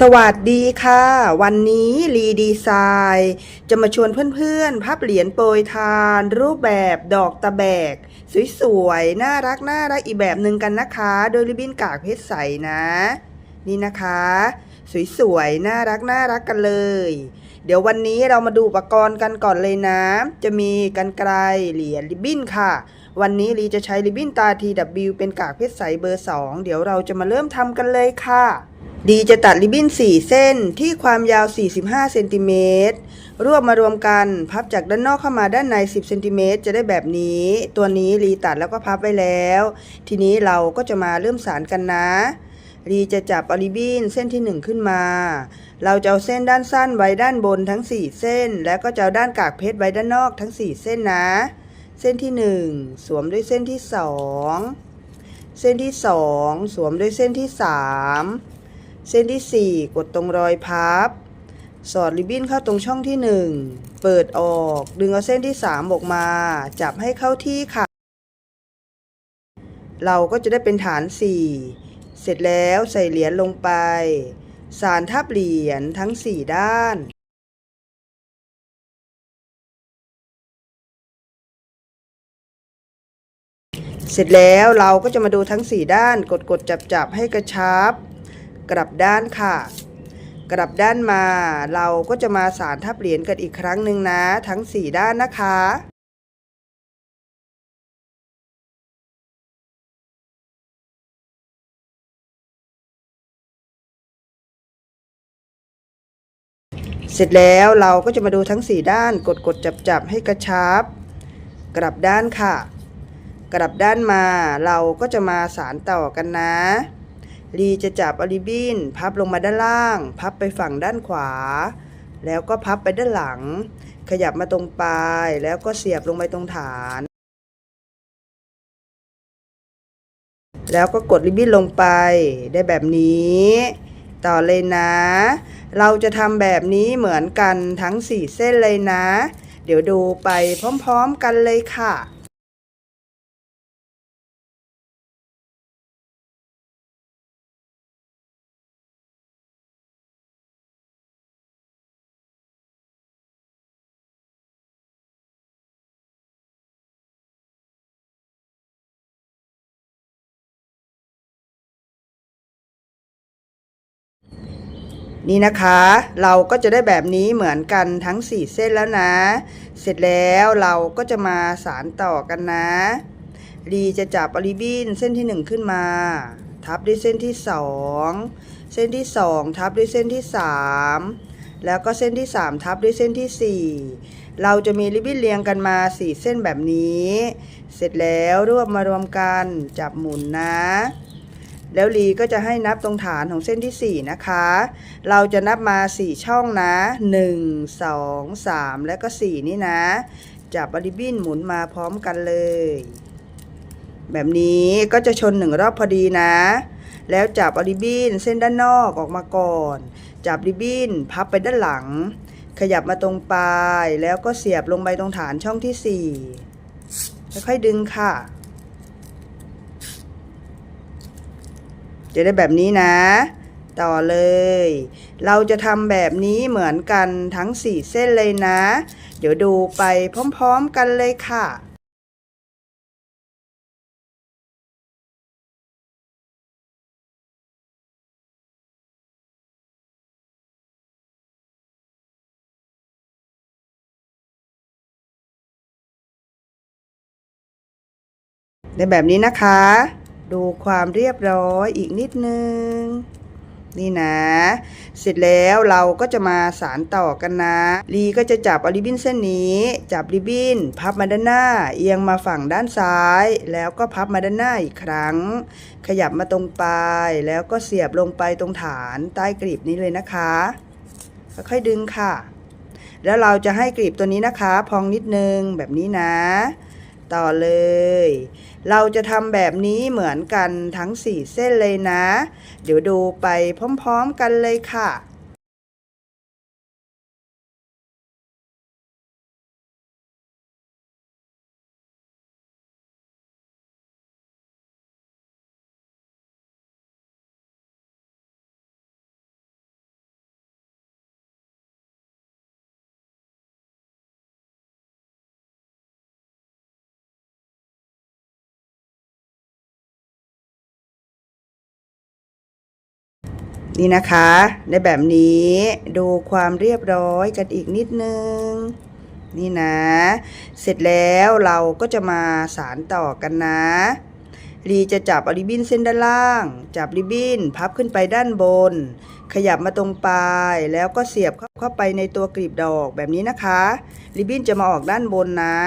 สวัสดีค่ะ วันนี้รีดีไซน์จะมาชวนเพื่อนๆ พับเหรียญโปรยทาน รูปแบบดอกตะแบก สวยๆ น่ารักน่ารักอีกแบบหนึ่งกันนะคะ โดยริบบิ้นกากเพชรใสนะ นี่นะคะ สวยๆ น่ารักน่ารักกันเลย เดี๋ยววันนี้เรามาดูอุปกรณ์กันก่อนเลยนะ จะมีกันไกลเหรียญริบบิ้นค่ะ วันนี้ลีจะใช้ริบบิ้นตา TW เป็นกากเพชรใสเบอร์ 2 เดี๋ยวเราจะมาเริ่มทำกันเลยค่ะ ดีจะตัดริบบิ้น 4 เส้นที่ความยาว 45 เซนติเมตร รวบมารวมกัน พับจากด้านนอกเข้ามาด้านใน 10 เซนติเมตรจะได้แบบนี้ ตัวนี้รีตัดแล้วก็พับไว้แล้ว ทีนี้เราก็จะมาเริ่มสารกันนะ รีจะจับอริบบิ้นเส้นที่ 1 ขึ้นมา เราจะเอาเส้นด้านสั้นไว้ด้านบนทั้ง 4 เส้น แล้วก็จะเอาด้านกากเพชรไว้ด้านนอกทั้ง 4 เส้นนะ เส้นที่ 1 สวมด้วยเส้นที่ 2 เส้นที่ 2 สวมด้วยเส้นที่ 3 เส้นที่ 4 กดตรงรอยพับ สอดริบบิ้นเข้าตรงช่องที่ 1 เปิดออก ดึงเอาเส้นที่ 3 ออกมา จับให้เข้าที่ค่ะ เราก็จะได้เป็นฐาน 4 เสร็จแล้วใส่เหรียญลงไป สารทับเหรียญทั้ง 4 ด้านเสร็จแล้วเราก็จะมาดูทั้ง 4 ด้านกดกดจับจับให้กระชับ กลับด้านค่ะ กลับด้านมาเราก็จะมาสารทับเหรียญกันอีกครั้งหนึ่งนะ ทั้ง 4 ด้านนะคะเสร็จแล้วเราก็จะมาดูทั้ง 4 ด้านกดกดจับจับให้กระชับ กลับด้านค่ะ กลับด้านมาเราก็จะมาสารต่อกันนะ ลีจะจับอลิบินพับลงมาด้านล่าง พับไปฝั่งด้านขวา แล้วก็พับไปด้านหลัง ขยับมาตรงปลาย แล้วก็เสียบลงไปตรงฐาน แล้วก็กดริบบิ้นลงไปได้แบบนี้ ต่อเลยนะ เราจะทำแบบนี้เหมือนกันทั้ง 4 เส้นเลยนะ เดี๋ยวดูไปพร้อมๆกันเลยค่ะ นี่นะคะเราก็จะได้แบบนี้เหมือนกันทั้ง 4 เส้นแล้วนะ เสร็จแล้วเราก็จะมาสารต่อกันนะ รีจะจับอลิบินเส้นที่ 1 ขึ้นมา ทับด้วยเส้นที่ 2 เส้นที่ 2 ทับด้วยเส้นที่ 3 แล้วก็เส้นที่ 3 ทับด้วยเส้นที่ 4 เราจะมีริบบิ้นเรียงกันมา 4 เส้นแบบนี้ เสร็จแล้วรวบมารวมกันจับหมุนนะ แล้วลีก็จะให้นับตรงฐานของเส้นที่ 4 นะคะ เราจะนับมา 4 ช่องนะ 1 2 3 และก็ 4 นี่นะ จับบริบินหมุนมาพร้อมกันเลย แบบนี้ก็จะชนหนึ่งรอบพอดีนะ แล้วจับบริบินเส้นด้านนอกออกมาก่อน จับริบบินพับไปด้านหลัง ขยับมาตรงปลาย แล้วก็เสียบลงไปตรงฐานช่องที่4ค่อยๆดึงค่ะ จะได้แบบนี้นะ ต่อเลย เราจะทำแบบนี้เหมือนกันทั้ง 4 เส้นเลยนะ เดี๋ยวดูไปพร้อมๆกันเลยค่ะในแบบนี้นะคะ ดูความเรียบร้อยอีกนิดนึง นี่นะ เสร็จแล้วเราก็จะมาสารต่อกันนะ ลีก็จะจับอาริบินเส้นนี้ จับริบบิ้นพับมาด้านหน้า เอียงมาฝั่งด้านซ้าย แล้วก็พับมาด้านหน้าอีกครั้ง ขยับมาตรงปลาย แล้วก็เสียบลงไปตรงฐานใต้กรีบนี้เลยนะคะค่อยๆดึงค่ะแล้วเราจะให้กรีบตัวนี้นะคะ พองนิดนึงแบบนี้นะ ต่อเลย เราจะทำแบบนี้เหมือนกันทั้ง 4 เส้นเลยนะ เดี๋ยวดูไปพร้อมๆกันเลยค่ะ นี่นะคะ ในแบบนี้ดูความเรียบร้อยกันอีกนิดนึง นี่นะ เสร็จแล้วเราก็จะมาสารต่อกันนะลีจะจับอาริบบิ้นเส้นด้านล่าง จับริบบิ้นพับขึ้นไปด้านบน ขยับมาตรงปลายแล้วก็เสียบเข้าไปในตัวกลีบดอกแบบนี้นะคะ ริบบิ้นจะมาออกด้านบนนะ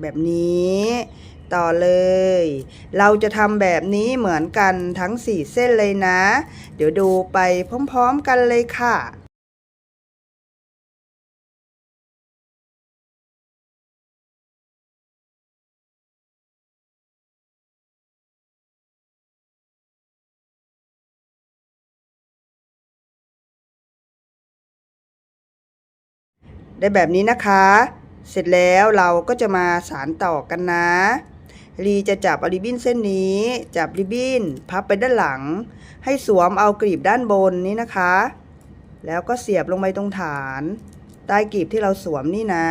แบบนี้ ต่อเลย เราจะทำแบบนี้เหมือนกันทั้ง 4 เส้นเลยนะ เดี๋ยวดูไปพร้อมๆกันเลยค่ะได้แบบนี้นะคะ เสร็จแล้วเราก็จะมาสารต่อกันนะ ลีจะจับริบบิ้นเส้นนี้ จับริบบิ้นพับไปด้านหลัง ให้สวมเอากลีบด้านบนนี้นะคะ แล้วก็เสียบลงไปตรงฐาน ใต้กลีบที่เราสวมนี่นะ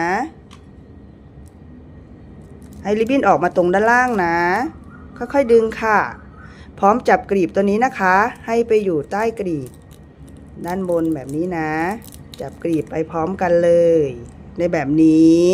ให้ริบบิ้นออกมาตรงด้านล่างนะ ค่อยๆดึงค่ะ พร้อมจับกลีบตัวนี้นะคะ ให้ไปอยู่ใต้กลีบ ด้านบนแบบนี้นะ จับกลีบไปพร้อมกันเลย ในแบบนี้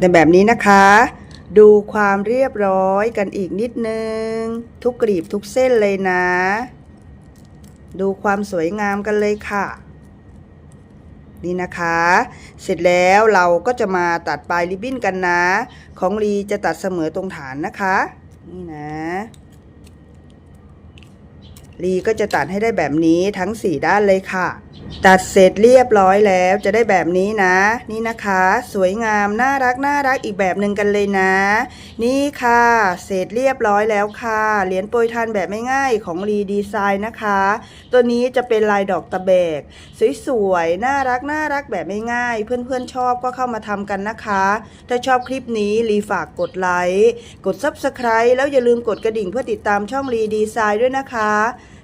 ในแบบนี้นะคะ ดูความเรียบร้อยกันอีกนิดนึง ทุกกลีบทุกเส้นเลยนะ ดูความสวยงามกันเลยค่ะ นี่นะคะ เสร็จแล้วเราก็จะมาตัดปลายริบบิ้นกันนะ ของลีจะตัดเสมอตรงฐานนะคะ นี่นะลีก็จะตัดให้ได้แบบนี้ทั้ง 4 ด้านเลยค่ะ ตัดเสร็จเรียบร้อยแล้วจะได้แบบนี้นะ นี่นะคะ สวยงามน่ารักน่ารักอีกแบบหนึ่งกันเลยนะ นี่ค่ะ เสร็จเรียบร้อยแล้วค่ะเหรียญโปรยทานแบบไม่ง่ายของรีดีไซน์นะคะ ตัวนี้จะเป็นลายดอกตะแบก สวยๆน่ารักน่ารักแบบไม่ง่าย เพื่อนๆชอบก็เข้ามาทำกันนะคะ ถ้าชอบคลิปนี้รีฝากกดไลค์กด Subscribe แล้วอย่าลืมกดกระดิ่งเพื่อติดตามช่องรีดีไซน์ด้วยนะคะ